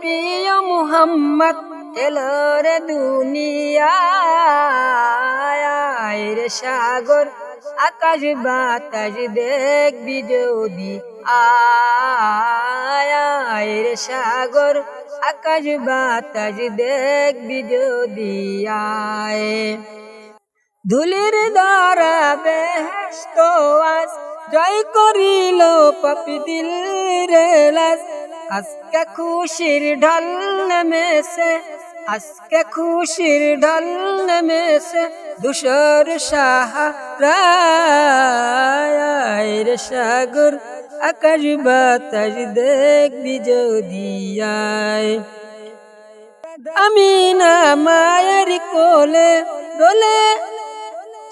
প্রিয় মুহাম্মদ, এলো রে দুনিয়ায় রে সাগর, আকাশ বাতাস দেখবি যদি। আয় রে সাগর, আকাশ বাতাস দেখবি যদি। আয়। ধুলির দ্বারা বেহেস্ত জয় করিল পাপি দিল রে লাজ আজকে খুশির ঢল নেমেছে, আজকে খুশির ঢল নেমেছে, দুশোর সাহারায় সাগর আকাশ বাতাস দেখবি যদি আমি না মায়ের কোলে দোলে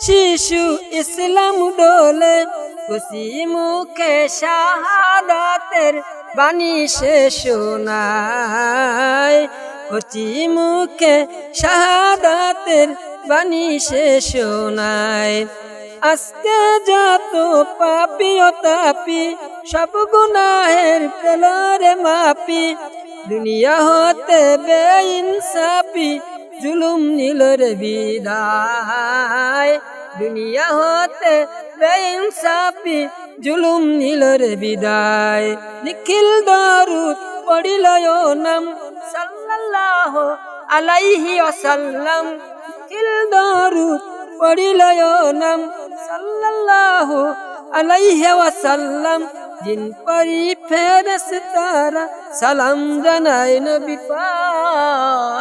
শিশু ইসলাম ডোলে, খুশি মুখে শাহাদাতের বাণী সে শোনায়। খুশি মুখে শাহাদাতের বাণী সে শোনায়। আজকে যত পাপি ও তাপি, সব গুনাহের পেলারে মাপি। দুনিয়া হতে বেইনসাফি, জুলুম নীলর বিদায়। দুনিয়া হতে বেইনসাফি জুলুম নীলর বিদায়। নিখিল দারুদ পড়িল নাম সাল্লাল্লাহু আলাইহি ওয়াসাল্লাম। নিখিল দারুদ পড়িল নাম সাল্লাল্লাহু আলাইহি ওয়াসাল্লাম। জিন পরি ফেরেশতারা সালাম জানায় নবী পায়